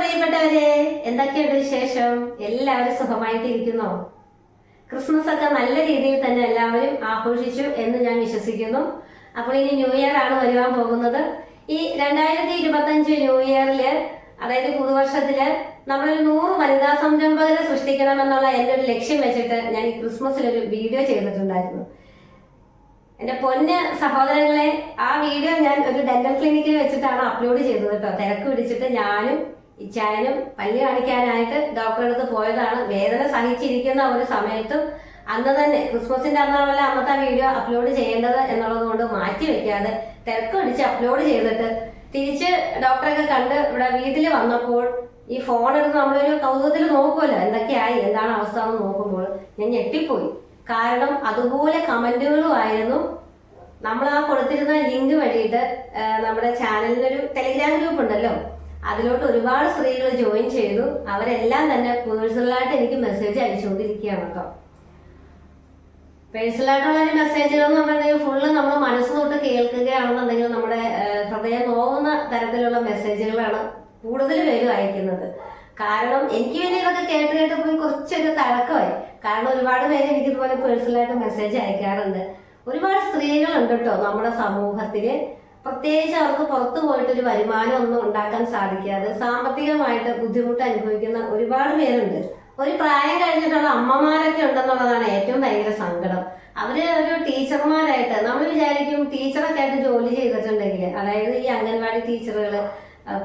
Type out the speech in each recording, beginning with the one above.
പ്രിയപ്പെട്ടവരെ എന്തൊക്കെയുണ്ട് വിശേഷം? എല്ലാവരും സുഖമായിട്ടിരിക്കുന്നു? ക്രിസ്മസ് ഒക്കെ നല്ല രീതിയിൽ തന്നെ എല്ലാവരും ആഘോഷിച്ചു എന്ന് ഞാൻ വിശ്വസിക്കുന്നു. അപ്പോൾ ഇനി ന്യൂ ഇയർ ആണ് വരുവാൻ പോകുന്നത്. ഈ രണ്ടായിരത്തി ഇരുപത്തഞ്ച് ന്യൂ ഇയറിൽ അതായത് പുതുവർഷത്തിൽ നമ്മളൊരു നൂറ് വനിതാ സംരംഭകരെ സൃഷ്ടിക്കണമെന്നുള്ള എന്റെ ഒരു ലക്ഷ്യം വെച്ചിട്ട് ഞാൻ ഈ ക്രിസ്മസിൽ ഒരു വീഡിയോ ചെയ്തിട്ടുണ്ടായിരുന്നു. എന്റെ പൊന്ന് സഹോദരങ്ങളെ ആ വീഡിയോ ഞാൻ ഒരു ഡെന്റൽ ക്ലിനിക്കിൽ വെച്ചിട്ടാണ് അപ്ലോഡ് ചെയ്തത് കേട്ടോ. തിരക്ക് പിടിച്ചിട്ട് ഞാനും ഇച്ചായനും പല്ല് കാണിക്കാനായിട്ട് ഡോക്ടറെ അടുത്ത് പോയതാണ്. വേദന സഹിച്ചിരിക്കുന്ന ഒരു സമയത്തും അന്ന് തന്നെ ക്രിസ്മസിന്റെ അന്നാണല്ലോ അന്നത്തെ വീഡിയോ അപ്ലോഡ് ചെയ്യേണ്ടത് എന്നുള്ളത് കൊണ്ട് മാറ്റി വെക്കാതെ തിരക്ക് പിടിച്ച് അപ്ലോഡ് ചെയ്തിട്ട് തിരിച്ച് ഡോക്ടറൊക്കെ കണ്ട് ഇവിടെ വീട്ടിൽ വന്നപ്പോൾ ഈ ഫോൺ എടുത്ത് നമ്മളൊരു കൗതുകത്തിൽ നോക്കുമല്ലോ എന്തൊക്കെയായി എന്താണ് അവസ്ഥ എന്ന് നോക്കുമ്പോൾ ഞാൻ ഞെട്ടിപ്പോയി. കാരണം അതുപോലെ കമന്റുകളുമായിരുന്നു നമ്മൾ ആ കൊടുത്തിരുന്ന ലിങ്ക് വഴിയിട്ട് നമ്മുടെ ചാനലിനൊരു ടെലിഗ്രാം ഗ്രൂപ്പ് ഉണ്ടല്ലോ. അതിലോട്ട് ഒരുപാട് സ്ത്രീകൾ ജോയിൻ ചെയ്തു. അവരെല്ലാം തന്നെ പേഴ്സണലായിട്ട് എനിക്ക് മെസ്സേജ് അയച്ചുകൊണ്ടിരിക്കുകയാണ് കേട്ടോ. പേഴ്സണലായിട്ടുള്ള ഒരു മെസ്സേജുകൾ എന്ന് പറഞ്ഞാൽ ഫുള്ള് നമ്മൾ മനസ്സ് തൊട്ട് കേൾക്കുകയാണെന്നുണ്ടെങ്കിൽ നമ്മുടെ ഹൃദയം നോവുന്ന തരത്തിലുള്ള മെസ്സേജുകളാണ് കൂടുതൽ പേരും അയക്കുന്നത്. കാരണം എനിക്ക് പിന്നെ ഇതൊക്കെ കേട്ട് കേട്ട് പോയി കുറച്ചൊരു തഴക്കമായി. കാരണം ഒരുപാട് പേര് എനിക്ക് ഇതുപോലെ പേഴ്സണലായിട്ട് മെസ്സേജ് അയക്കാറുണ്ട്. ഒരുപാട് സ്ത്രീകളുണ്ട് കേട്ടോ നമ്മുടെ സമൂഹത്തിൽ. പ്രത്യേകിച്ച് അവർക്ക് പുറത്തു പോയിട്ട് ഒരു വരുമാനം ഒന്നും ഉണ്ടാക്കാൻ സാധിക്കാതെ സാമ്പത്തികമായിട്ട് ബുദ്ധിമുട്ട് അനുഭവിക്കുന്ന ഒരുപാട് പേരുണ്ട്. ഒരു പ്രായം കഴിഞ്ഞിട്ടുള്ള അമ്മമാരൊക്കെ ഉണ്ടെന്നുള്ളതാണ് ഏറ്റവും ഭയങ്കര സങ്കടം. അവർ ഒരു ടീച്ചർമാരായിട്ട് നമ്മൾ വിചാരിക്കും ടീച്ചറൊക്കെ ആയിട്ട് ജോലി ചെയ്തിട്ടുണ്ടെങ്കിൽ അതായത് ഈ അംഗൻവാടി ടീച്ചറുകൾ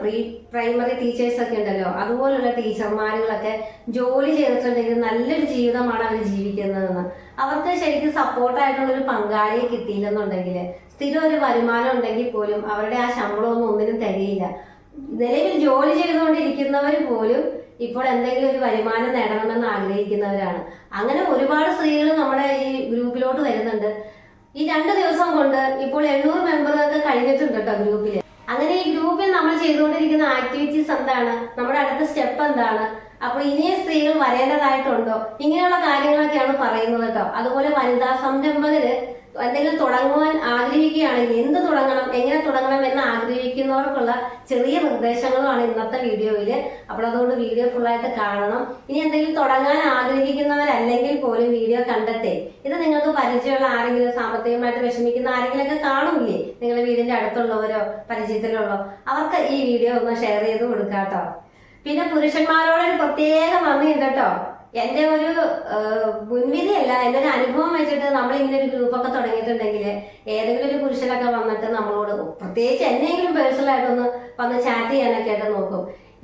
പ്രീ പ്രൈമറി ടീച്ചേഴ്സ് ഒക്കെ ഉണ്ടല്ലോ അതുപോലുള്ള ടീച്ചർമാരുകളൊക്കെ ജോലി ചെയ്തിട്ടുണ്ടെങ്കിൽ നല്ലൊരു ജീവിതമാണ് അവർ ജീവിക്കുന്നതെന്ന്. അവർക്ക് ശരിക്കും സപ്പോർട്ടായിട്ടുള്ള ഒരു പങ്കാളിയെ കിട്ടിയില്ലെന്നുണ്ടെങ്കിൽ സ്ഥിരം ഒരു വരുമാനം ഉണ്ടെങ്കിൽ പോലും അവരുടെ ആ ശമ്പളമൊന്നും ഒന്നിനും തികയില്ല. നിലവിൽ ജോലി ചെയ്തുകൊണ്ടിരിക്കുന്നവർ പോലും ഇപ്പോൾ എന്തെങ്കിലും ഒരു വരുമാനം നേടണമെന്ന് ആഗ്രഹിക്കുന്നവരാണ്. അങ്ങനെ ഒരുപാട് സ്ത്രീകൾ നമ്മുടെ ഈ ഗ്രൂപ്പിലോട്ട് വരുന്നുണ്ട്. ഈ രണ്ട് ദിവസം കൊണ്ട് ഇപ്പോൾ എണ്ണൂറ് മെമ്പറുകൾക്ക് കഴിഞ്ഞിട്ടുണ്ട് കേട്ടോ ഗ്രൂപ്പിൽ അങ്ങനെ ഈ ഗ്രൂപ്പിൽ നമ്മൾ ചെയ്തുകൊണ്ടിരിക്കുന്ന ആക്ടിവിറ്റീസ് എന്താണ്? നമ്മുടെ അടുത്ത സ്റ്റെപ്പ് എന്താണ്? അപ്പോൾ ഇനിയും സ്ത്രീകൾ വരേണ്ടതായിട്ടുണ്ടോ? ഇങ്ങനെയുള്ള കാര്യങ്ങളൊക്കെയാണ് പറയുന്നത് കേട്ടോ അതുപോലെ വനിതാ സംരംഭകര് എന്തെങ്കിലും തുടങ്ങുവാൻ ആഗ്രഹിക്കുകയാണെങ്കിൽ എന്ത് തുടങ്ങണം എങ്ങനെ തുടങ്ങണം എന്ന് ആഗ്രഹിക്കുന്നവർക്കുള്ള ചെറിയ നിർദ്ദേശങ്ങളുമാണ് ഇന്നത്തെ വീഡിയോയിൽ അപ്പോൾ അതുകൊണ്ട് വീഡിയോ ഫുള്ളായിട്ട് കാണണം. ഇനി എന്തെങ്കിലും തുടങ്ങാൻ ആഗ്രഹിക്കുന്നവരല്ലെങ്കിൽ പോലും വീഡിയോ കണ്ടെത്തി. ഇത് നിങ്ങൾക്ക് പരിചയമുള്ള ആരെങ്കിലും സാമ്പത്തികമായിട്ട് വിഷമിക്കുന്ന ആരെങ്കിലുമൊക്കെ കാണൂലേ നിങ്ങളുടെ വീടിന്റെ അടുത്തുള്ളവരോ പരിചയത്തിലുള്ളോ അവർക്ക് ഈ വീഡിയോ ഒന്ന് ഷെയർ ചെയ്ത് കൊടുക്കാട്ടോ. പിന്നെ പുരുഷന്മാരോട് പ്രത്യേക നന്ദിയുണ്ട് കേട്ടോ. എന്റെ ഒരു മുൻവിധിയല്ല എന്റെ ഒരു അനുഭവം വെച്ചിട്ട് നമ്മൾ ഇങ്ങനെ ഒരു ഗ്രൂപ്പൊക്കെ തുടങ്ങിയിട്ടുണ്ടെങ്കിൽ ഏതെങ്കിലും ഒരു പുരുഷനൊക്കെ വന്നിട്ട് നമ്മളോട് പ്രത്യേകിച്ച് എന്നെങ്കിലും പേഴ്സണലായിട്ടൊന്ന് വന്ന് ചാറ്റ് ചെയ്യാനൊക്കെ ആയിട്ട് നോക്കും.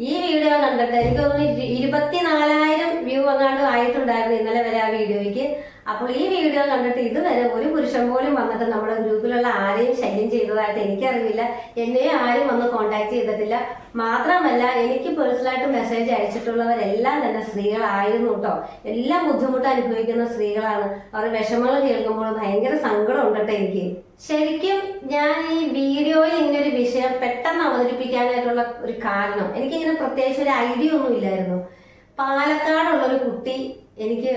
ഈ വീഡിയോ കണ്ടിട്ട് എനിക്ക് തോന്നുന്നു ഇരുപത്തിനാലായിരം വ്യൂ അങ്ങാണ്ട് ആയിട്ടുണ്ടായിരുന്നു ഇന്നലെ വരെ ആ വീഡിയോയ്ക്ക്. അപ്പോൾ ഈ വീഡിയോ കണ്ടിട്ട് ഇതുവരെ ഒരു പുരുഷൻ പോലും വന്നിട്ട് നമ്മുടെ ഗ്രൂപ്പിലുള്ള ആരെയും ശല്യം ചെയ്തതായിട്ട് എനിക്കറിയില്ല എന്നെയും ആരും വന്ന് കോണ്ടാക്ട് ചെയ്തിട്ടില്ല. മാത്രമല്ല എനിക്ക് പേഴ്സണലായിട്ട് മെസ്സേജ് അയച്ചിട്ടുള്ളവരെല്ലാം തന്നെ സ്ത്രീകളായിരുന്നു കേട്ടോ. എല്ലാം ബുദ്ധിമുട്ട് അനുഭവിക്കുന്ന സ്ത്രീകളാണ്. അവരുടെ വിഷമങ്ങൾ കേൾക്കുമ്പോൾ ഭയങ്കര സങ്കടം ഉണ്ടട്ടെ എനിക്ക്. ശരിക്കും ഞാൻ ഈ വീഡിയോയിൽ ഇങ്ങനെ ഒരു വിഷയം പെട്ടെന്ന് അവതരിപ്പിക്കാനായിട്ടുള്ള ഒരു കാരണം എനിക്കിങ്ങനെ പ്രത്യേകിച്ച് ഒരു ഐഡിയ ഒന്നും ഇല്ലായിരുന്നു. പാലക്കാടുള്ള ഒരു കുട്ടി എനിക്ക്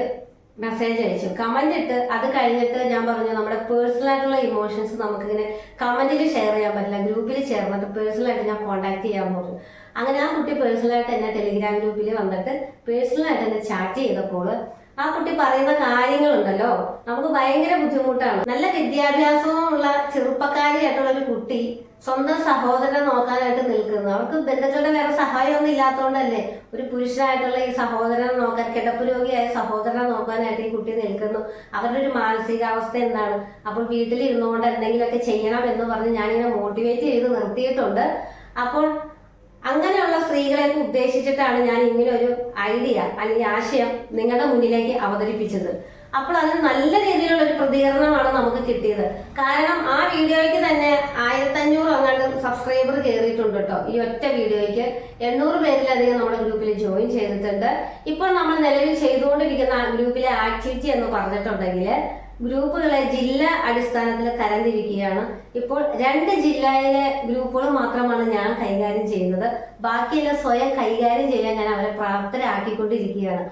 മെസ്സേജ് അയച്ചു. കമന്റ് ഇട്ട് അത് കഴിഞ്ഞിട്ട് ഞാൻ പറഞ്ഞു നമ്മുടെ പേഴ്സണൽ ആയിട്ടുള്ള ഇമോഷൻസ് നമുക്കിങ്ങനെ കമന്റിൽ ഷെയർ ചെയ്യാൻ പറ്റില്ല. ഗ്രൂപ്പിൽ ചേർന്നിട്ട് പേഴ്സണൽ ആയിട്ട് ഞാൻ കോൺടാക്ട് ചെയ്യാൻ പോകും അങ്ങനെ ആ കുട്ടി പേഴ്സണൽ ആയിട്ട് എന്നെ ടെലിഗ്രാം ഗ്രൂപ്പിൽ വന്നിട്ട് പേഴ്സണൽ ആയിട്ട് എന്നെ ചാറ്റ് ചെയ്തപ്പോൾ ആ കുട്ടി പറയുന്ന കാര്യങ്ങളുണ്ടല്ലോ. നമുക്ക് ഭയങ്കര ബുദ്ധിമുട്ടാണ്. നല്ല വിദ്യാഭ്യാസമുള്ള ചെറുപ്പക്കാരിയായിട്ടുള്ള ഒരു കുട്ടി സ്വന്തം സഹോദരനെ നോക്കാനായിട്ട് നിൽക്കുന്നു. അവർക്ക് ബന്ധുക്കളുടെ വേറെ സഹായമൊന്നും ഇല്ലാത്തതുകൊണ്ടല്ലേ ഒരു പുരുഷനായിട്ടുള്ള ഈ സഹോദരനെ നോക്കാൻ കിടപ്പ് രോഗിയായ സഹോദരനെ നോക്കാനായിട്ട് ഈ കുട്ടി നിൽക്കുന്നു. അവരുടെ ഒരു മാനസികാവസ്ഥ എന്താണ്? അപ്പോൾ വീട്ടിലിരുന്നുകൊണ്ട് എന്തെങ്കിലുമൊക്കെ ചെയ്യണം എന്ന് പറഞ്ഞ് ഞാനിങ്ങനെ മോട്ടിവേറ്റ് ചെയ്ത് നിർത്തിയിട്ടുണ്ട്. അപ്പോൾ അങ്ങനെയുള്ള സ്ത്രീകളെയൊക്കെ ഉദ്ദേശിച്ചിട്ടാണ് ഞാൻ ഇങ്ങനെ ഒരു ഐഡിയ അല്ലെങ്കിൽ ആശയം നിങ്ങളുടെ മുന്നിലേക്ക് അവതരിപ്പിച്ചത്. അപ്പോൾ അതിന് നല്ല രീതിയിലുള്ള ഒരു പ്രതികരണമാണ് നമുക്ക് കിട്ടിയത്. കാരണം ആ വീഡിയോയ്ക്ക് തന്നെ ആയിരത്തഞ്ഞൂറ് അങ്ങാണ്ട് സബ്സ്ക്രൈബർ കയറിയിട്ടുണ്ട് കേട്ടോ. ഈ ഒറ്റ വീഡിയോയ്ക്ക് എണ്ണൂറ് പേരിലധികം നമ്മുടെ ഗ്രൂപ്പിൽ ജോയിൻ ചെയ്തിട്ടുണ്ട്. ഇപ്പോൾ നമ്മൾ നിലവിൽ ചെയ്തുകൊണ്ടിരിക്കുന്ന ഗ്രൂപ്പിലെ ആക്ടിവിറ്റി എന്ന് പറഞ്ഞിട്ടുണ്ടെങ്കിൽ ഗ്രൂപ്പുകളെ ജില്ലാ അടിസ്ഥാനത്തിൽ തരംതിരിക്കുകയാണ്. ഇപ്പോൾ രണ്ട് ജില്ലയിലെ ഗ്രൂപ്പുകൾ മാത്രമാണ് ഞാൻ കൈകാര്യം ചെയ്യുന്നത്. ബാക്കിയെല്ലാം സ്വയം കൈകാര്യം ചെയ്യാൻ ഞാൻ അവരെ പ്രാപ്തരാക്കിക്കൊണ്ടിരിക്കുകയാണ്.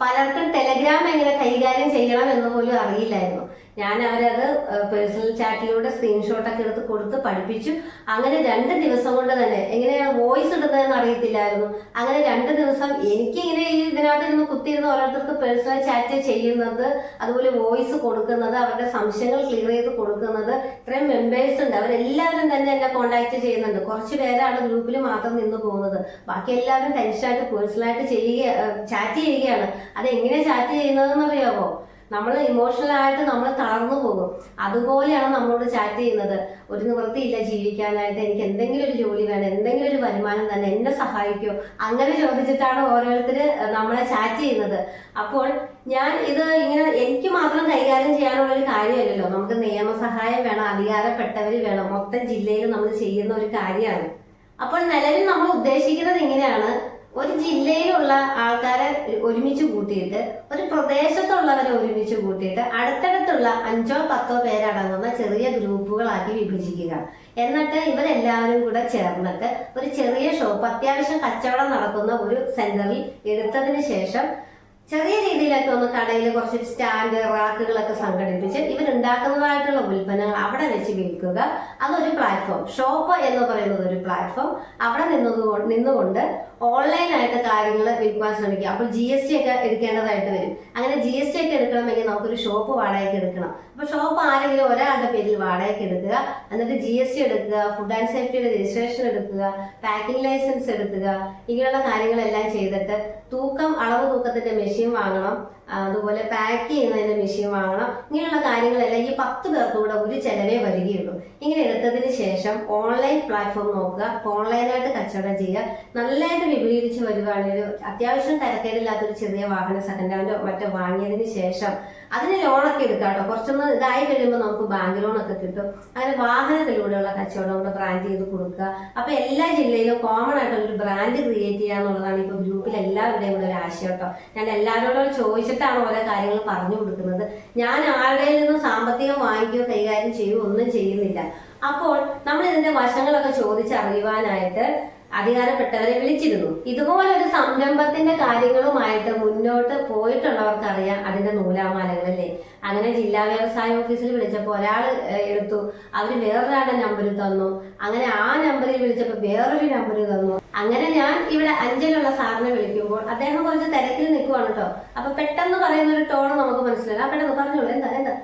പലർക്കും ടെലഗ്രാം എങ്ങനെ കൈകാര്യം ചെയ്യണം എന്ന് പോലും അറിയില്ലായിരുന്നു. ഞാൻ അവരത് പേഴ്സണൽ ചാറ്റിലൂടെ സ്ക്രീൻഷോട്ടൊക്കെ എടുത്ത് കൊടുത്ത് പഠിപ്പിച്ചു. അങ്ങനെ രണ്ട് ദിവസം കൊണ്ട് തന്നെ എങ്ങനെയാണ് വോയിസ് ഇടുന്നതെന്ന് അറിയത്തില്ലായിരുന്നു. അങ്ങനെ രണ്ട് ദിവസം എനിക്ക് ഇങ്ങനെ ഈ ഇതിനകത്ത് നിന്ന് കുത്തിയിരുന്ന് ഓരോരുത്തർക്ക് പേഴ്സണൽ ചാറ്റ് ചെയ്യുന്നത് അതുപോലെ വോയിസ് കൊടുക്കുന്നത് അവരുടെ സംശയങ്ങൾ ക്ലിയർ ചെയ്ത് കൊടുക്കുന്നത് ഇത്രയും മെമ്പേഴ്സ് ഉണ്ട്. അവരെല്ലാവരും തന്നെ എന്നെ കോണ്ടാക്ട് ചെയ്യുന്നുണ്ട്. കുറച്ച് പേരാണ് ഗ്രൂപ്പിൽ മാത്രം നിന്ന് പോകുന്നത്. ബാക്കി എല്ലാവരും ടെൻഷനായിട്ട് പേഴ്സണലായിട്ട് ചെയ്യുക ചാറ്റ് ചെയ്യുകയാണ്. അത് എങ്ങനെ ചാറ്റ് ചെയ്യുന്നതെന്ന് അറിയാമോ നമ്മൾ ഇമോഷണൽ ആയിട്ട് നമ്മൾ തളർന്നു പോകും. അതുപോലെയാണ് നമ്മളോട് ചാറ്റ് ചെയ്യുന്നത്. ഒരു നിവൃത്തിയില്ല ജീവിക്കാനായിട്ട്. എനിക്ക് എന്തെങ്കിലും ഒരു ജോലി വേണം എന്തെങ്കിലും ഒരു വരുമാനം തന്നെ എന്നെ സഹായിക്കോ. അങ്ങനെ ചോദിച്ചിട്ടാണ് ഓരോരുത്തർ നമ്മളെ ചാറ്റ് ചെയ്യുന്നത്. അപ്പോൾ ഞാൻ ഇത് ഇങ്ങനെ എനിക്ക് മാത്രം കൈകാര്യം ചെയ്യാനുള്ള ഒരു കാര്യമല്ലല്ലോ. നമുക്ക് നിയമസഹായം വേണം അധികാരപ്പെട്ടവർ വേണം. മൊത്തം ജില്ലയിൽ നമ്മൾ ചെയ്യുന്ന ഒരു കാര്യമാണ്. അപ്പോൾ നിലവിൽ നമ്മൾ ഉദ്ദേശിക്കുന്നത് ഇങ്ങനെയാണ്. ഒരു ജില്ലയിലുള്ള ആൾക്കാരെ ഒരുമിച്ച് കൂട്ടിയിട്ട് ഒരു പ്രദേശത്തുള്ളവരെ ഒരുമിച്ച് കൂട്ടിയിട്ട് അടുത്തടുത്തുള്ള അഞ്ചോ പത്തോ പേരടങ്ങുന്ന ചെറിയ ഗ്രൂപ്പുകളാക്കി വിഭജിക്കുക. എന്നിട്ട് ഇവരെല്ലാവരും കൂടെ ചേർന്നിട്ട് ഒരു ചെറിയ ഷോപ്പ് അത്യാവശ്യം കച്ചവടം നടക്കുന്ന ഒരു സെന്ററിൽ എടുത്തതിന് ശേഷം ചെറിയ രീതിയിലൊക്കെ ഒന്ന് കടയിൽ കുറച്ച് സ്റ്റാൻഡ് റാക്കുകളൊക്കെ സംഘടിപ്പിച്ച് ഇവരുണ്ടാക്കുന്നതായിട്ടുള്ള ഉൽപ്പന്നങ്ങൾ അവിടെ വെച്ച് വിൽക്കുക. അതൊരു പ്ലാറ്റ്ഫോം. ഷോപ്പ് എന്ന് പറയുന്നത് ഒരു പ്ലാറ്റ്ഫോം. അവിടെ നിന്നത് നിന്നുകൊണ്ട് ഓൺലൈനായിട്ട് കാര്യങ്ങൾ വിൽക്കാൻ ശ്രമിക്കുക. അപ്പോൾ ജി എസ് ടി ഒക്കെ എടുക്കേണ്ടതായിട്ട് വരും. അങ്ങനെ ജി എസ് ടി ഒക്കെ എടുക്കണമെങ്കിൽ നമുക്കൊരു ഷോപ്പ് വാടകയ്ക്ക് എടുക്കണം. അപ്പോൾ ഷോപ്പ് ആരെങ്കിലും ഒരാളുടെ പേരിൽ വാടകയ്ക്ക് എടുക്കുക. എന്നിട്ട് ജി എസ് ടി എടുക്കുക ഫുഡ് ആൻഡ് സേഫ്റ്റിയുടെ രജിസ്ട്രേഷൻ എടുക്കുക പാക്കിംഗ് ലൈസൻസ് എടുക്കുക ഇങ്ങനെയുള്ള കാര്യങ്ങളെല്ലാം ചെയ്തിട്ട് തൂക്കം അളവ് തൂക്കത്തിന്റെ മെഷീൻ വാങ്ങണം. അതുപോലെ പാക്ക് ചെയ്യുന്നതിന്റെ മെഷീൻ വാങ്ങണം. ഇങ്ങനെയുള്ള കാര്യങ്ങളെല്ലാം ഈ പത്ത് പേർക്ക് കൂടെ ഒരു ചെലവേ വരികയുള്ളൂ. ഇങ്ങനെ എടുത്തതിന് ശേഷം ഓൺലൈൻ പ്ലാറ്റ്ഫോം നോക്കുക ഓൺലൈനായിട്ട് കച്ചവടം ചെയ്യുക. നല്ലതായിട്ട് വിപുലീകരിച്ച് വരുവാണെങ്കിൽ അത്യാവശ്യം തരക്കേടില്ലാത്തൊരു ചെറിയ വാഹനം സെക്കൻഡ് ഹാൻഡോ മറ്റോ വാങ്ങിയതിന് ശേഷം അതിന് ലോണൊക്കെ എടുക്കാം കേട്ടോ കുറച്ചൊന്ന് ഇതായി കഴിയുമ്പോൾ നമുക്ക് ബാങ്ക് ലോണൊക്കെ കിട്ടും. അങ്ങനെ വാഹനത്തിലൂടെയുള്ള കച്ചവടം കൂടെ ബ്രാൻഡ് ചെയ്ത് കൊടുക്കുക. അപ്പൊ എല്ലാ ജില്ലയിലും കോമൺ ആയിട്ടുള്ള ഒരു ബ്രാൻഡ് ക്രിയേറ്റ് ചെയ്യുക എന്നുള്ളതാണ് ഇപ്പൊ ഗ്രൂപ്പിൽ എല്ലാവരുടെയും കൂടെ ഒരു ആശയം കേട്ടോ. ഞാൻ എല്ലാവരോടും ചോദിച്ചിട്ടാണ് ഓരോ കാര്യങ്ങൾ പറഞ്ഞു കൊടുക്കുന്നത്. ഞാൻ ആരുടെയിൽ നിന്നും സാമ്പത്തികം വാങ്ങിക്കുകയോ കൈകാര്യം ചെയ്യുകയോ ഒന്നും ചെയ്യുന്നില്ല. അപ്പോൾ നമ്മൾ ഇതിന്റെ വശങ്ങളൊക്കെ ചോദിച്ചറിയുവാനായിട്ട് അധികാരപ്പെട്ടവരെ വിളിച്ചിരുന്നു. ഇതുപോലെ ഒരു സംരംഭത്തിന്റെ കാര്യങ്ങളുമായിട്ട് മുന്നോട്ട് പോയിട്ടുള്ളവർക്കറിയാം അതിന്റെ നൂലാമാലകളല്ലേ. അങ്ങനെ ജില്ലാ വ്യവസായ ഓഫീസിൽ വിളിച്ചപ്പോൾ ഒരാൾ എടുത്തു. അവർ വേറൊരാളുടെ നമ്പർ തന്നു. അങ്ങനെ ആ നമ്പറിൽ വിളിച്ചപ്പോൾ വേറൊരു നമ്പർ തന്നു. അങ്ങനെ ഞാൻ ഇവിടെ അഞ്ചലുള്ള സാറിനെ വിളിക്കുമ്പോൾ അദ്ദേഹം കുറച്ച് തിരക്കിൽ നിൽക്കുവാണ് കേട്ടോ അപ്പൊ പെട്ടെന്ന് പറയുന്ന ഒരു ടോൺ നമുക്ക് മനസ്സിലാക്കാം പെട്ടെന്ന് പറഞ്ഞോളൂ. എന്താ എന്താ?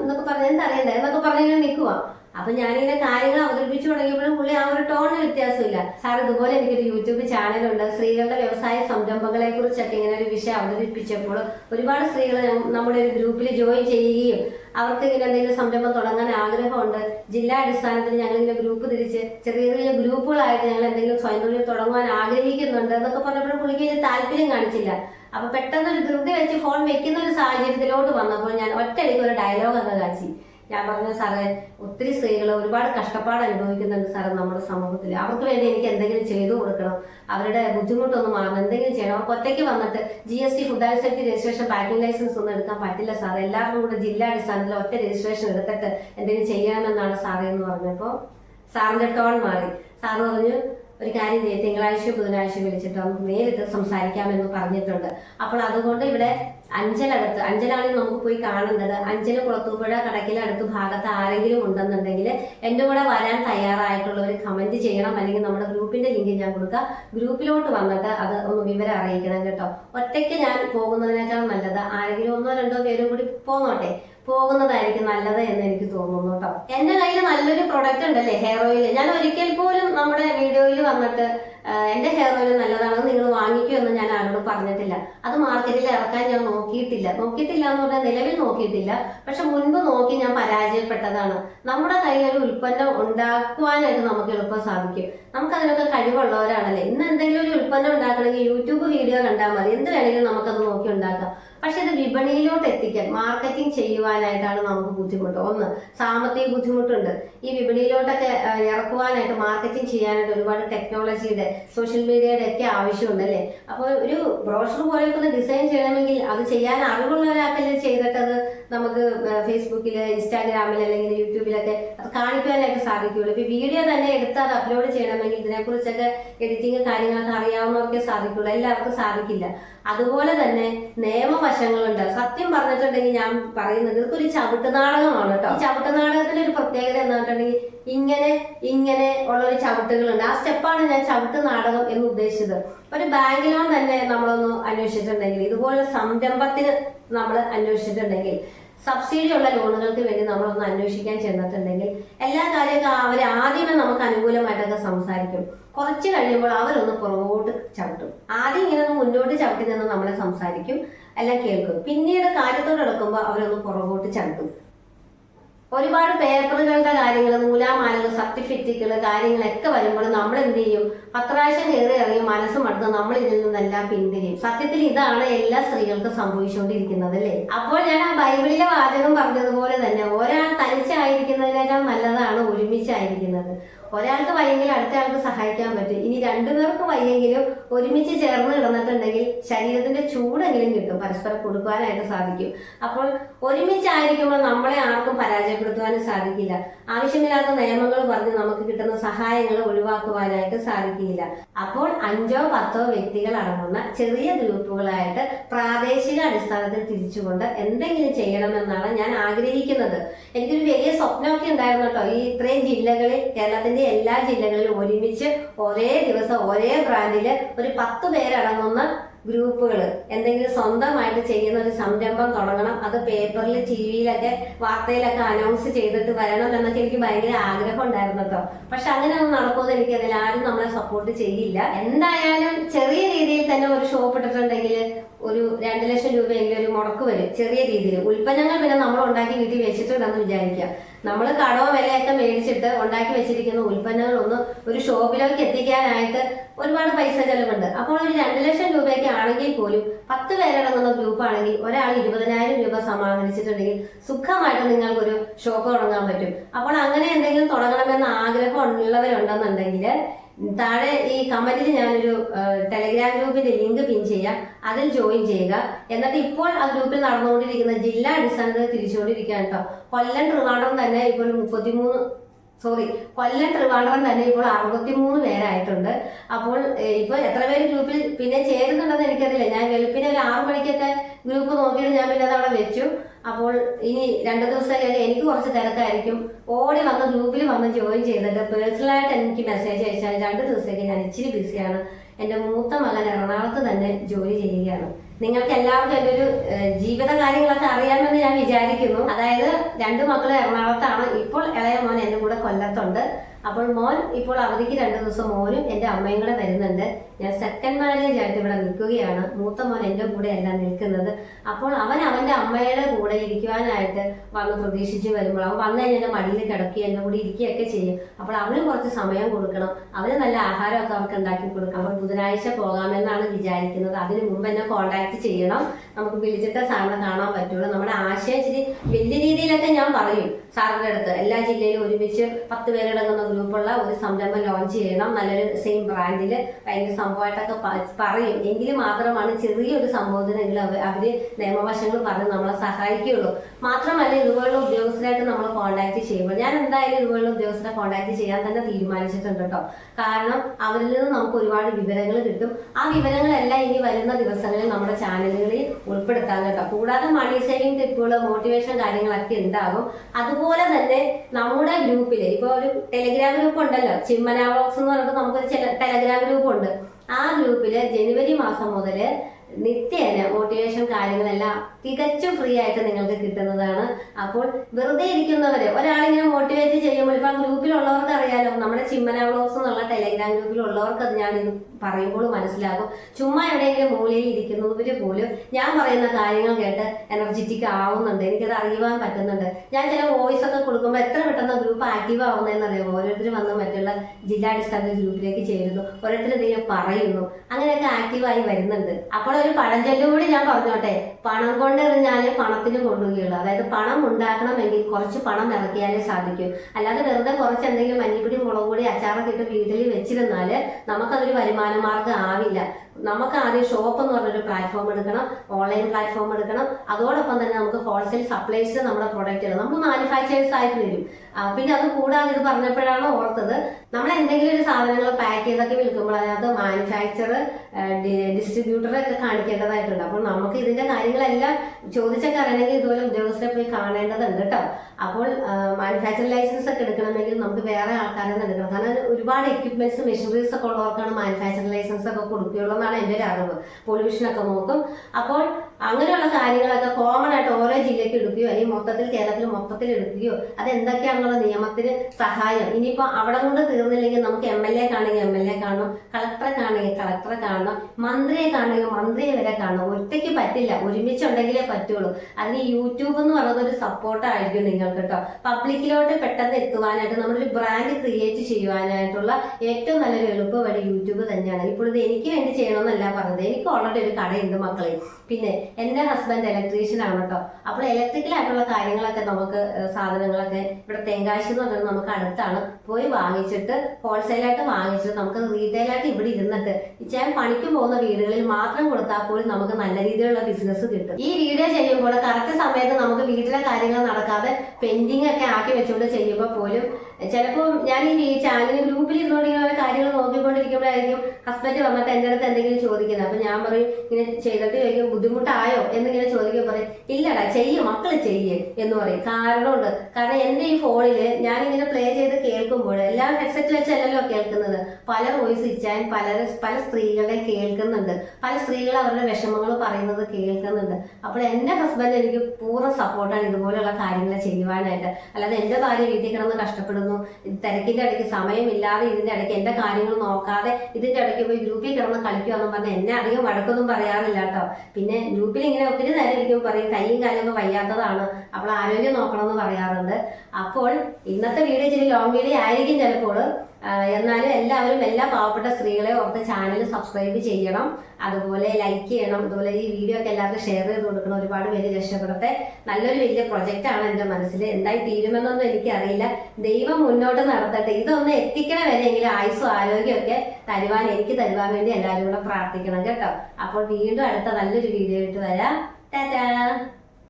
എന്നൊക്കെ പറഞ്ഞ എന്താ അറിയണ്ടേ? എന്നൊക്കെ പറഞ്ഞു നിൽക്കുവാ. അപ്പൊ ഞാനിങ്ങനെ കാര്യങ്ങൾ അവതരിപ്പിച്ചു തുടങ്ങിയപ്പോഴും പുള്ളി ആ ഒരു ടോണിന് വ്യത്യാസമില്ല. സാർ ഇതുപോലെ എനിക്കൊരു യൂട്യൂബ് ചാനലുണ്ട് സ്ത്രീകളുടെ വ്യവസായ സംരംഭങ്ങളെ കുറിച്ചൊക്കെ ഇങ്ങനെ ഒരു വിഷയം അവതരിപ്പിച്ചപ്പോൾ ഒരുപാട് സ്ത്രീകൾ നമ്മുടെ ഒരു ഗ്രൂപ്പിൽ ജോയിൻ ചെയ്യുകയും അവർക്ക് ഇങ്ങനെ എന്തെങ്കിലും സംരംഭം തുടങ്ങാൻ ആഗ്രഹമുണ്ട്. ജില്ലാ അടിസ്ഥാനത്തിൽ ഞങ്ങൾ ഇങ്ങനെ ഗ്രൂപ്പ് തിരിച്ച് ചെറിയ ചെറിയ ഗ്രൂപ്പുകളായിട്ട് ഞങ്ങൾ എന്തെങ്കിലും സ്വയം തൊഴിൽ തുടങ്ങാൻ ആഗ്രഹിക്കുന്നുണ്ട് എന്നൊക്കെ പറഞ്ഞപ്പോൾ പുള്ളിക്ക് വലിയ താല്പര്യം കാണിച്ചില്ല. അപ്പൊ പെട്ടെന്ന് ഒരു ധൃതി വെച്ച് ഫോൺ വെക്കുന്ന ഒരു സാഹചര്യത്തിലോട്ട് വന്നപ്പോൾ ഞാൻ ഒറ്റയടിക്ക് ഒരു ഡയലോഗ് അങ്ങ് കാച്ചി. ഞാൻ പറഞ്ഞു സാറേ ഒത്തിരി സ്ത്രീകൾ ഒരുപാട് കഷ്ടപ്പാട് അനുഭവിക്കുന്നുണ്ട് സാറേ നമ്മുടെ സമൂഹത്തിൽ അവർക്ക് വേണ്ടി എനിക്ക് എന്തെങ്കിലും ചെയ്തു കൊടുക്കണം. അവരുടെ ബുദ്ധിമുട്ടൊന്നും മാറണം എന്തെങ്കിലും ചെയ്യണം. അവർക്ക് ഒറ്റയ്ക്ക് വന്നിട്ട് G S T food and safety registration packing licence ഒന്നും എടുക്കാൻ പറ്റില്ല സാറേ. എല്ലാവരും കൂടെ ജില്ലാ അടിസ്ഥാനത്തിൽ ഒറ്റ രജിസ്ട്രേഷൻ എടുത്തിട്ട് എന്തെങ്കിലും ചെയ്യണമെന്നാണ് സാറേ എന്ന് പറഞ്ഞപ്പോൾ സാറിന്റെ ടോൺ മാറി. സാറ് പറഞ്ഞു ഒരു കാര്യം ചെയ്യും തിങ്കളാഴ്ച ബുധനാഴ്ച വിളിച്ചിട്ട് നമുക്ക് നേരിട്ട് സംസാരിക്കാമെന്ന് പറഞ്ഞിട്ടുണ്ട്. അപ്പോൾ അതുകൊണ്ട് ഇവിടെ അഞ്ചലകത്ത് അഞ്ചലാണെങ്കിൽ നമുക്ക് പോയി കാണേണ്ടത്. അഞ്ചൽ കുളത്തൂപ്പുഴ കടക്കിലടുത്ത് ഭാഗത്ത് ആരെങ്കിലും ഉണ്ടെന്നുണ്ടെങ്കിൽ എന്റെ കൂടെ വരാൻ തയ്യാറായിട്ടുള്ളവർ കമന്റ് ചെയ്യണം. അല്ലെങ്കിൽ നമ്മുടെ ഗ്രൂപ്പിന്റെ ലിങ്ക് ഞാൻ കൊടുക്കുക ഗ്രൂപ്പിലോട്ട് വന്നിട്ട് അത് ഒന്ന് വിവരം അറിയിക്കണം കേട്ടോ. ഒറ്റയ്ക്ക് ഞാൻ പോകുന്നതിനേക്കാൾ നല്ലത് ആരെങ്കിലും ഒന്നോ രണ്ടോ പേരും കൂടി പോന്നോട്ടെ. പോകുന്നതായിരിക്കും നല്ലത് എന്ന് എനിക്ക് തോന്നുന്നു കേട്ടോ എന്റെ കയ്യിൽ നല്ലൊരു പ്രൊഡക്റ്റ് ഉണ്ടല്ലേ ഹെയർ ഓയിൽ ഞാൻ ഒരിക്കൽ പോലും നമ്മുടെ വീഡിയോയിൽ വന്നിട്ട് എന്റെ ഹെയർ ഓയിൽ നല്ലതാണെന്ന് നിങ്ങൾ വാങ്ങിക്കുമെന്ന് ഞാൻ ആരോടും പറഞ്ഞിട്ടില്ല. അത് മാർക്കറ്റിൽ ഇറക്കാൻ ഞാൻ നോക്കിയിട്ടില്ല. നോക്കിയിട്ടില്ല എന്ന് പറഞ്ഞാൽ നിലവിൽ നോക്കിയിട്ടില്ല. പക്ഷെ മുൻപ് നോക്കി ഞാൻ പരാജയപ്പെട്ടതാണ്. നമ്മുടെ കയ്യിൽ ഒരു ഉൽപ്പന്നം ഉണ്ടാക്കുവാനായിട്ട് നമുക്ക് എളുപ്പം സാധിക്കും. നമുക്ക് അതിനൊക്കെ കഴിവുള്ളവരാണല്ലേ. ഇന്ന് എന്തെങ്കിലും ഒരു ഉൽപ്പന്നം ഉണ്ടാക്കണമെങ്കിൽ യൂട്യൂബ് വീഡിയോ കണ്ടാൽ മതി. എന്ത് വേണമെങ്കിലും നമുക്കത് നോക്കി ഉണ്ടാക്കാം. പക്ഷെ ഇത് വിപണിയിലോട്ട് എത്തിക്കാൻ മാർക്കറ്റിംഗ് ചെയ്യുവാനായിട്ടാണ് നമുക്ക് ബുദ്ധിമുട്ട്. ഒന്ന് സാമ്പത്തിക ബുദ്ധിമുട്ടുണ്ട്. ഈ വിപണിയിലോട്ടൊക്കെ ഇറക്കുവാനായിട്ട് മാർക്കറ്റിംഗ് ചെയ്യാനായിട്ട് ഒരുപാട് ടെക്നോളജിയുടെ സോഷ്യൽ മീഡിയയുടെ ഒക്കെ ആവശ്യമുണ്ട് അല്ലേ? അപ്പോൾ ഒരു ബ്രോഷർ പോലെയൊക്കെ ഒന്ന് ഡിസൈൻ ചെയ്യണമെങ്കിൽ അത് ചെയ്യാൻ അറിവുള്ളവരാക്കല്ലേ ചെയ്തിട്ടത്? നമുക്ക് ഫേസ്ബുക്കിൽ ഇൻസ്റ്റാഗ്രാമിൽ അല്ലെങ്കിൽ യൂട്യൂബിലൊക്കെ അത് കാണിക്കാനായിട്ട് സാധിക്കുകയുള്ളൂ. ഇപ്പൊ വീഡിയോ തന്നെ എടുത്ത് അത് അപ്ലോഡ് ചെയ്യണമെങ്കിൽ ഇതിനെക്കുറിച്ചൊക്കെ എഡിറ്റിംഗ് കാര്യങ്ങളൊക്കെ അറിയാവുന്നവർക്കേ സാധിക്കുള്ളൂ എല്ലാവർക്കും സാധിക്കില്ല. അതുപോലെ തന്നെ നിയമവശങ്ങളുണ്ട്. സത്യം പറഞ്ഞിട്ടുണ്ടെങ്കിൽ ഞാൻ പറയുന്നത് ഇതൊക്കെ ഒരു ചവിട്ട് നാടകമാണ് കേട്ടോ. ഈ ചവിട്ടുനാടകത്തിന്റെ ഒരു പ്രത്യേകത എന്ന് പറഞ്ഞിട്ടുണ്ടെങ്കിൽ ഇങ്ങനെ ഇങ്ങനെ ഉള്ള ഒരു ചവിട്ടുകളുണ്ട്. ആ സ്റ്റെപ്പാണ് ഞാൻ ചവിട്ട് നാടകം എന്ന് ഉദ്ദേശിച്ചത്. ഒരു ബാങ്ക് ലോൺ തന്നെ നമ്മളൊന്ന് അന്വേഷിച്ചിട്ടുണ്ടെങ്കിൽ ഇതുപോലെ സംരംഭത്തിന് നമ്മൾ അന്വേഷിച്ചിട്ടുണ്ടെങ്കിൽ സബ്സിഡി ഉള്ള ലോണുകൾക്ക് വേണ്ടി നമ്മളൊന്ന് അന്വേഷിക്കാൻ ചെന്നിട്ടുണ്ടെങ്കിൽ എല്ലാ കാര്യമൊക്കെ അവർ ആദ്യമേ നമുക്ക് അനുകൂലമായിട്ടൊക്കെ സംസാരിക്കും. കുറച്ച് കഴിയുമ്പോൾ അവരൊന്ന് പുറകോട്ട് ചവിട്ടും. ആദ്യം ഇങ്ങനെ ഒന്ന് മുന്നോട്ട് ചവിട്ടി നിന്ന് നമ്മളെ സംസാരിക്കും എല്ലാം കേൾക്കും. പിന്നീട് കാര്യത്തോട് എടുക്കുമ്പോൾ അവരൊന്ന് പുറകോട്ട് ചവിട്ടും. ഒരുപാട് പേപ്പറുകളുടെ കാര്യങ്ങൾ നൂലാമാലകൾ സർട്ടിഫിക്കറ്റുകൾ കാര്യങ്ങളൊക്കെ വരുമ്പോൾ നമ്മൾ എന്ത് ചെയ്യും പത്രാവശ്യം കയറി ഇറങ്ങി മനസ്സ് മടുത്ത് നമ്മൾ ഇതിൽ നിന്നെല്ലാം പിന്തിരിയും. സത്യത്തിൽ ഇതാണ് എല്ലാ സ്ത്രീകൾക്കും സംഭവിച്ചുകൊണ്ടിരിക്കുന്നത് അല്ലേ? അപ്പോൾ ഞാൻ ആ ബൈബിളിലെ വാചകം പറഞ്ഞതുപോലെ തന്നെ ഒരാൾ തനിച്ചായിരിക്കുന്നതിനേക്കാൾ നല്ലതാണ് ഒരുമിച്ചായിരിക്കുന്നത്. ഒരാൾക്ക് വയ്യെങ്കിൽ അടുത്ത ആൾക്ക് സഹായിക്കാൻ പറ്റും. ഇനി രണ്ടുപേർക്ക് വയ്യെങ്കിലും ഒരുമിച്ച് ചേർന്ന് കിടന്നിട്ടുണ്ടെങ്കിൽ ശരീരത്തിന്റെ ചൂടെങ്കിലും കിട്ടും. പരസ്പരം കൊടുക്കുവാനായിട്ട് സാധിക്കും. അപ്പോൾ ഒരുമിച്ചായിരിക്കുമ്പോൾ നമ്മളെ ആർക്കും പരാജയപ്പെടുത്തുവാനും സാധിക്കില്ല. ആവശ്യമില്ലാത്ത നിയമങ്ങൾ പറഞ്ഞ് നമുക്ക് കിട്ടുന്ന സഹായങ്ങൾ ഒഴിവാക്കുവാനായിട്ട് സാധിക്കില്ല. അപ്പോൾ അഞ്ചോ പത്തോ വ്യക്തികൾ അടങ്ങുന്ന ചെറിയ ഗ്രൂപ്പുകളായിട്ട് പ്രാദേശിക അടിസ്ഥാനത്തിൽ തിരിച്ചുകൊണ്ട് എന്തെങ്കിലും ചെയ്യണമെന്നാണ് ഞാൻ ആഗ്രഹിക്കുന്നത്. എനിക്കൊരു വലിയ സ്വപ്നമൊക്കെ ഉണ്ടായിരുന്നു കേട്ടോ. ഈ ഇത്രയും ജില്ലകളിൽ കേരളത്തിന്റെ എല്ലാ ജില്ലകളിലും ഒരുമിച്ച് ഒരേ ദിവസം ഒരേ ബ്രാൻഡിൽ ഒരു പത്ത് പേരടങ്ങുന്ന ഗ്രൂപ്പുകൾ എന്തെങ്കിലും സ്വന്തമായിട്ട് ചെയ്യുന്ന ഒരു സംരംഭം തുടങ്ങണം. അത് പേപ്പറിൽ ടി വിയിലൊക്കെ വാർത്തയിലൊക്കെ അനൗൺസ് ചെയ്തിട്ട് വരണം എന്നൊക്കെ എനിക്ക് ഭയങ്കര ആഗ്രഹം ഉണ്ടായിരുന്നു കേട്ടോ പക്ഷെ അങ്ങനെ ഒന്നും നടക്കുമെന്ന് എനിക്ക് ആരും നമ്മളെ സപ്പോർട്ട് ചെയ്യില്ല. എന്തായാലും ചെറിയ രീതിയിൽ തന്നെ ഒരു ഷോപ്പ് ഇട്ടിട്ടുണ്ടെങ്കിൽ ഒരു രണ്ട് ലക്ഷം രൂപയെങ്കിലും ഒരു മുടക്ക് വരും. ചെറിയ രീതിയിൽ. ഉൽപ്പന്നങ്ങൾ പിന്നെ നമ്മൾ ഉണ്ടാക്കി വീട്ടിൽ വെച്ചിട്ടുണ്ടെന്ന് വിചാരിക്കാം നമ്മൾ കടവ വിലയൊക്കെ മേടിച്ചിട്ട് ഉണ്ടാക്കി വെച്ചിരിക്കുന്ന ഉൽപ്പന്നങ്ങളൊന്നും ഒരു ഷോപ്പിലേക്ക് എത്തിക്കാനായിട്ട് ഒരുപാട് പൈസ ചെലവുണ്ട്. അപ്പോൾ ഒരു രണ്ട് ലക്ഷം രൂപയൊക്കെ ആണെങ്കിൽ പോലും പത്ത് പേരടങ്ങുന്ന ഗ്രൂപ്പ് ആണെങ്കിൽ ഒരാൾ ഇരുപതിനായിരം രൂപ സമാഹരിച്ചിട്ടുണ്ടെങ്കിൽ സുഖമായിട്ട് നിങ്ങൾക്കൊരു ഷോപ്പ് തുടങ്ങാൻ പറ്റും. അപ്പോൾ അങ്ങനെ എന്തെങ്കിലും തുടങ്ങണമെന്ന് ആഗ്രഹം ഉള്ളവരുണ്ടെന്നുണ്ടെങ്കിൽ താഴെ ഈ കമന്റിൽ ഞാനൊരു ടെലിഗ്രാം ഗ്രൂപ്പിന്റെ ലിങ്ക് പിൻ ചെയ്യാം. അതിൽ ജോയിൻ ചെയ്യുക. എന്നിട്ട് ഇപ്പോൾ ആ ഗ്രൂപ്പിൽ നടന്നുകൊണ്ടിരിക്കുന്ന ജില്ലാ അടിസ്ഥാനത്തിൽ തിരിച്ചുകൊണ്ടിരിക്കുകയാണ് കേട്ടോ കൊല്ലം ട്രിവാൻഡ്രം തന്നെ ഇപ്പോൾ മുപ്പത്തിമൂന്ന് സോറി കൊല്ലം ട്രിവാൻഡ്രം തന്നെ ഇപ്പോൾ അറുപത്തിമൂന്ന് പേരായിട്ടുണ്ട്. അപ്പോൾ ഇപ്പൊ എത്ര പേര് ഗ്രൂപ്പിൽ പിന്നെ ചേരുന്നുണ്ടെന്ന് എനിക്കറിയില്ല. ഞാൻ വെളുപ്പിനെ ഒരു ആറു മണിക്കൊക്കെ ഗ്രൂപ്പ് നോക്കിയിട്ട് ഞാൻ പിന്നെ അതവിടെ വെച്ചു. അപ്പോൾ ഇനി രണ്ട് ദിവസം കഴിഞ്ഞ് എനിക്ക് കുറച്ച് തിരക്കായിരിക്കും. ഓടി വന്ന് ഗ്രൂപ്പിൽ വന്ന് ജോയിൻ ചെയ്തിട്ട് പേഴ്സണലായിട്ട് എനിക്ക് മെസ്സേജ് അയച്ചാൽ രണ്ട് ദിവസത്തേക്ക് ഞാൻ ഇച്ചിരി ബിസിയാണ് എന്റെ മൂത്ത മകൻ എറണാകുളത്ത് തന്നെ ജോലി ചെയ്യുകയാണ്. നിങ്ങൾക്ക് എല്ലാവർക്കും എന്റെ ഒരു ജീവിത കാര്യങ്ങളൊക്കെ അറിയാമെന്ന് ഞാൻ വിചാരിക്കുന്നു. അതായത് രണ്ട് മക്കൾ എറണാകുളത്താണ്. ഇപ്പോൾ ഇളയ മോൻ എന്റെ കൂടെ കൊല്ലത്തുണ്ട്. അപ്പോൾ മോൻ ഇപ്പോൾ അവധിക്ക് രണ്ട് ദിവസം മോനും എന്റെ അമ്മയും കൂടെ വരുന്നുണ്ട്. ഞാൻ സെക്കൻഡ് മാരേജ് ആയിട്ട് ഇവിടെ നിൽക്കുകയാണ്. മൂത്ത മോൻ എന്റെ കൂടെയല്ല നിൽക്കുന്നത്. അപ്പോൾ അവൻ അവന്റെ അമ്മയുടെ കൂടെ ഇരിക്കുവാനായിട്ട് വന്ന് പ്രതീക്ഷിച്ച് വരുമ്പോൾ അവൻ വന്നു കഴിഞ്ഞാൽ മടിയിൽ കിടക്കുകയും എന്റെ കൂടി ഇരിക്കുകയൊക്കെ ചെയ്യും. അപ്പോൾ അവന് കുറച്ച് സമയം കൊടുക്കണം. അവന് നല്ല ആഹാരമൊക്കെ അവർക്ക് ഉണ്ടാക്കി കൊടുക്കണം. അപ്പോൾ ബുധനാഴ്ച പോകാമെന്നാണ് വിചാരിക്കുന്നത്. അതിന് മുമ്പ് എന്നെ കോൺടാക്ട് ചെയ്യണം. നമുക്ക് വിളിച്ചിട്ട് സാറിനെ കാണാൻ പറ്റുള്ളൂ. നമ്മുടെ ആശയം ഇച്ചിരി വലിയ രീതിയിലൊക്കെ ഞാൻ പറയും. സാറിന്റെ അടുത്ത് എല്ലാ ജില്ലയിലും ഒരുമിച്ച് പത്ത് പേരടങ്ങുന്ന ഗ്രൂപ്പുള്ള ഒരു സംരംഭം ലോഞ്ച് ചെയ്യണം. നല്ലൊരു സെയിം ബ്രാൻഡിൽ ഭയങ്കര സംഭവമായിട്ടൊക്കെ പറയും. എങ്കിൽ മാത്രമാണ് ചെറിയൊരു സംബോധനയെങ്കിലും അവർ നിയമവശങ്ങൾ പറഞ്ഞ് നമ്മളെ സഹായിക്കുകയുള്ളൂ. മാത്രമല്ല ഇതുപോലുള്ള ഉദ്യോഗസ്ഥരായിട്ട് നമ്മൾ കോൺടാക്ട് ചെയ്യുമ്പോൾ ഞാൻ എന്തായാലും ഇതുപോലുള്ള ഉദ്യോഗസ്ഥരെ കോൺടാക്ട് ചെയ്യാൻ തന്നെ തീരുമാനിച്ചിട്ടുണ്ട് കേട്ടോ. കാരണം അവരിൽ നിന്ന് നമുക്ക് ഒരുപാട് വിവരങ്ങൾ കിട്ടും. ആ വിവരങ്ങളെല്ലാം ഇനി വരുന്ന ദിവസങ്ങളിൽ നമ്മുടെ ചാനലുകളിൽ ഉൾപ്പെടുത്താൻ കേട്ടോ. കൂടാതെ മണി സേവിങ് ടിപ്പുകൾ മോട്ടിവേഷൻ കാര്യങ്ങളൊക്കെ ഉണ്ടാകും. അതുപോലെ തന്നെ നമ്മുടെ ഗ്രൂപ്പിൽ ഇപ്പോൾ ഒരു ടെലിഗ്രാം ഗ്രൂപ്പ് ഉണ്ടല്ലോ ചിമ്മന വ്ളോഗ്സ് എന്ന് പറഞ്ഞിട്ട് നമുക്കൊരു ടെലഗ്രാം ഗ്രൂപ്പ് ഉണ്ട്. ആ ഗ്രൂപ്പിൽ ജനുവരി മാസം മുതൽ നിത്യേന മോട്ടിവേഷൻ കാര്യങ്ങളെല്ലാം തികച്ചും ഫ്രീ ആയിട്ട് നിങ്ങൾക്ക് കിട്ടുന്നതാണ്. അപ്പോൾ വെറുതെ ഇരിക്കുന്നവരെ ഒരാളിങ്ങനെ മോട്ടിവേറ്റ് ചെയ്യുമ്പോൾ ഇപ്പൊ ഗ്രൂപ്പിലുള്ളവർക്ക് അറിയാലോ നമ്മുടെ ചിമ്മന വ്ളോഗ്സ് എന്നുള്ള ടെലിഗ്രാം ഗ്രൂപ്പിലുള്ളവർക്ക് അത് ഞാൻ ഇത് പറയുമ്പോൾ മനസ്സിലാകും. ചുമ്മാ എവിടെയെങ്കിലും മൂലയിൽ ഇരിക്കുന്നവര് പോലും ഞാൻ പറയുന്ന കാര്യങ്ങൾ കേട്ട് എനർജറ്റിക് ആവുന്നുണ്ട്. എനിക്കത് അറിയുവാൻ പറ്റുന്നുണ്ട്. ഞാൻ ചില വോയിസ് ഒക്കെ കൊടുക്കുമ്പോൾ എത്ര പെട്ടെന്ന് ഗ്രൂപ്പ് ആക്റ്റീവ് ആവുന്നതെന്ന് അറിയാമോ ഓരോരുത്തർ വന്ന് മറ്റുള്ള ജില്ലാടിസ്ഥാന ഗ്രൂപ്പിലേക്ക് ചേരുന്നു. ഓരോരുത്തർ ഇതിനെ പറയുന്നു. അങ്ങനെയൊക്കെ ആക്റ്റീവായി വരുന്നുണ്ട്. അപ്പോൾ ഒരു പഴഞ്ചൊല്ലും കൂടി ഞാൻ പറഞ്ഞോട്ടെ പണം കൊണ്ട് എറിഞ്ഞാൽ പണത്തിന് കൊണ്ടുപോകുകയുള്ളൂ അതായത് പണം ഉണ്ടാക്കണമെങ്കിൽ കുറച്ച് പണം ഇറക്കിയാലേ സാധിക്കൂ. അല്ലാതെ വെറുതെ കുറച്ച് എന്തെങ്കിലും മഞ്ഞപ്പൊടി മുളക് പൊടി അച്ചാറൊക്കെ ഇട്ട് വീട്ടിൽ വെച്ചിരുന്നാൽ നമുക്കതൊരു വരുമാന മാർഗം ആവില്ല. നമുക്ക് ആദ്യം ഷോപ്പ് എന്ന് പറഞ്ഞൊരു പ്ലാറ്റ്ഫോം എടുക്കണം ഓൺലൈൻ പ്ലാറ്റ്ഫോം എടുക്കണം. അതോടൊപ്പം തന്നെ നമുക്ക് ഹോൾസെയിൽ സപ്ലൈസ് നമ്മുടെ പ്രൊഡക്റ്റ് നമുക്ക് മാനുഫാക്ചേഴ്സ് ആയിട്ട് വരും. പിന്നെ അത് കൂടാതെ ഇത് പറഞ്ഞപ്പോഴാണ് ഓർത്തത് നമ്മൾ എന്തെങ്കിലും ഒരു സാധനങ്ങൾ പാക്ക് ചെയ്തൊക്കെ വിൽക്കുമ്പോൾ അതിനകത്ത് മാനുഫാക്ചർ ഡിസ്ട്രിബ്യൂട്ടർ ഒക്കെ കാണിക്കേണ്ടതായിട്ടുണ്ട്. അപ്പോൾ നമുക്ക് ഇതിന്റെ കാര്യങ്ങളെല്ലാം ചോദിച്ചൊക്കെ അറിയണമെങ്കിൽ ഇതുപോലെ ഉദ്യോഗസ്ഥരെ പോയി കാണേണ്ടതുണ്ട് കേട്ടോ അപ്പോൾ മാനുഫാക്ചറിംഗ് ലൈസൻസ് ഒക്കെ എടുക്കണമെങ്കിൽ നമുക്ക് വേറെ ആൾക്കാരെ എടുക്കണം. കാരണം ഒരുപാട് എക്യുപ്മെന്റ്സ് മെഷീനറീസ് ഒക്കെ ഉള്ളവർക്കാണ് മാനുഫാക്ചറിംഗ് ലൈസൻസ് ഒക്കെ കൊടുക്കുകയുള്ളൂ എന്നാണ് എന്റെ ഒരു അറിവ്. പൊല്യൂഷൻ ഒക്കെ നോക്കും. അപ്പോൾ അങ്ങനെയുള്ള കാര്യങ്ങളൊക്കെ കോമൺ ആയിട്ട് ഓരോ ജില്ലയ്ക്ക് എടുക്കുകയോ അല്ലെങ്കിൽ മൊത്തത്തിൽ കേരളത്തിൽ മൊത്തത്തിൽ എടുക്കുകയോ അത് എന്തൊക്കെയാണെന്നുള്ള നിയമത്തിന് സഹായം. ഇനിയിപ്പോൾ അവിടെ കൊണ്ട് തീർന്നില്ലെങ്കിൽ നമുക്ക് എം എൽ എ കാണെങ്കിൽ എം എൽ എ കാണണം കളക്ടറെ കാണെങ്കിൽ കളക്ടറെ കാണണം മന്ത്രിയെ കാണെങ്കിൽ മന്ത്രിയെ വരെ കാണണം ഒറ്റയ്ക്ക് പറ്റില്ല. ഒരുമിച്ചുണ്ടെങ്കിലേ പറ്റുള്ളൂ. അതിന് യൂട്യൂബ് എന്ന് പറയുന്നത് ഒരു സപ്പോർട്ടായിരിക്കും നിങ്ങൾക്ക് കേട്ടോ പബ്ലിക്കിലോട്ട് പെട്ടെന്ന് എത്തുവാനായിട്ട് നമ്മളൊരു ബ്രാൻഡ് ക്രിയേറ്റ് ചെയ്യുവാനായിട്ടുള്ള ഏറ്റവും നല്ലൊരു എളുപ്പ വഴി യൂട്യൂബ് തന്നെയാണ്. ഇപ്പോൾ ഇത് എനിക്ക് വേണ്ടി ചെയ്യണമെന്നല്ല പറഞ്ഞത്. എനിക്ക് ഓൾറെഡി ഒരു കടയുണ്ട് മക്കളെ. പിന്നെ എന്റെ ഹസ്ബൻഡ് ഇലക്ട്രീഷ്യൻ ആണ് കേട്ടോ അപ്പോൾ ഇലക്ട്രിക്കൽ ആയിട്ടുള്ള കാര്യങ്ങളൊക്കെ നമുക്ക് സാധനങ്ങളൊക്കെ ഇവിടെ തെങ്കാശി എന്ന് പറഞ്ഞാൽ നമുക്ക് അടുത്താണ്. പോയി വാങ്ങിച്ചിട്ട് ഹോൾസെയിലായിട്ട് വാങ്ങിച്ചിട്ട് നമുക്ക് റീറ്റെയിലായിട്ട് ഇവിടെ ഇരുന്നിട്ട് ഞാൻ പണിക്ക് പോകുന്ന വീടുകളിൽ മാത്രം കൊടുത്താൽ പോലും നമുക്ക് നല്ല രീതിയിലുള്ള ബിസിനസ് കിട്ടും. ഈ വീഡിയോ ചെയ്യുമ്പോൾ കറക്റ്റ് സമയത്ത് നമുക്ക് വീട്ടിലെ കാര്യങ്ങൾ നടക്കാതെ പെൻഡിങ് ഒക്കെ ആക്കി വെച്ചുകൊണ്ട് ചെയ്യുമ്പോൾ പോലും ചിലപ്പോൾ ഞാൻ ഈ ചാനലിൽ ഗ്രൂപ്പിൽ ഇരുന്നുകൊണ്ട് ഇങ്ങനെ കാര്യങ്ങൾ നോക്കിക്കൊണ്ടിരിക്കുമ്പോഴായിരിക്കും ഹസ്ബൻഡ് വന്നിട്ട് എന്റെ അടുത്ത് എന്തെങ്കിലും ചോദിക്കുന്നത്. അപ്പൊ ഞാൻ പറയും ഇങ്ങനെ ചെയ്തിട്ട് ചോദിക്കും ബുദ്ധിമുട്ടായോ? എന്നിങ്ങനെ ചോദിക്കുമ്പോൾ പറയും ഇല്ലടാ ചെയ്യും മക്കൾ ചെയ്യേ എന്ന് പറയും. കാരണമുണ്ട്. കാരണം എന്റെ ഈ ഫോണിൽ ഞാൻ ഇങ്ങനെ പ്ലേ ചെയ്ത് കേൾക്കുമ്പോൾ എല്ലാം ഹെഡ്സെറ്റ് വെച്ചല്ലല്ലോ കേൾക്കുന്നത്. പല വോയിസ് ഇച്ചാൻ പല പല സ്ത്രീകളെ കേൾക്കുന്നുണ്ട്. പല സ്ത്രീകൾ അവരുടെ വിഷമങ്ങൾ പറയുന്നത് കേൾക്കുന്നുണ്ട്. അപ്പോൾ എന്റെ ഹസ്ബൻഡ് എനിക്ക് പൂർണ സപ്പോർട്ടാണ് ഇതുപോലെയുള്ള കാര്യങ്ങൾ ചെയ്യുവാനായിട്ട്. അല്ലാതെ എന്റെ ഭാര്യ വീട്ടിൽ കിടന്ന് കഷ്ടപ്പെടുന്നു തിരക്കിന്റെ ഇടയ്ക്ക് സമയമില്ലാതെ ഇതിന്റെ ഇടയ്ക്ക് എന്റെ കാര്യങ്ങൾ നോക്കാതെ ഇതിന്റെ ഇടയ്ക്ക് പോയി ഗ്രൂപ്പിൽ കിടന്ന് കളിക്കുക എന്നും പറഞ്ഞ് എന്നെ അധികം വഴക്കൊന്നും പറയാറില്ല കേട്ടോ. പിന്നെ ഗ്രൂപ്പിൽ ഇങ്ങനെ ഒത്തിരി നേരം പറയും. കൈയും കാലൊക്കെ വയ്യാത്തതാണ്. അപ്പോൾ ആരോഗ്യം നോക്കണമെന്ന് പറയാറുണ്ട്. അപ്പോൾ ഇന്നത്തെ വീഡിയോ ഇച്ചിരി ലോങ് വീഡിയോ ആയിരിക്കും ചിലപ്പോൾ. എന്നാലും എല്ലാവരും എല്ലാ പാവപ്പെട്ട സ്ത്രീകളെ ഓർത്ത് ചാനൽ സബ്സ്ക്രൈബ് ചെയ്യണം. അതുപോലെ ലൈക്ക് ചെയ്യണം. അതുപോലെ ഈ വീഡിയോ ഒക്കെ എല്ലാവർക്കും ഷെയർ ചെയ്ത് കൊടുക്കണം. ഒരുപാട് പേര് രക്ഷപ്പെടട്ടെ. നല്ലൊരു വലിയ പ്രൊജക്റ്റ് ആണ് എന്റെ മനസ്സിൽ. എന്തായി തീരുമെന്നൊന്നും എനിക്കറിയില്ല. ദൈവം മുന്നോട്ട് നടത്തട്ടെ. ഇതൊന്ന് എത്തിക്കണ ആയുസും ആയുസ്സും ആരോഗ്യമൊക്കെ തരുവാൻ എനിക്ക് തരുവാൻ വേണ്ടി എല്ലാവരും കൂടെ പ്രാർത്ഥിക്കണം കേട്ടോ. അപ്പോൾ വീണ്ടും അടുത്ത നല്ലൊരു വീഡിയോ ആയിട്ട് വരാം. 大家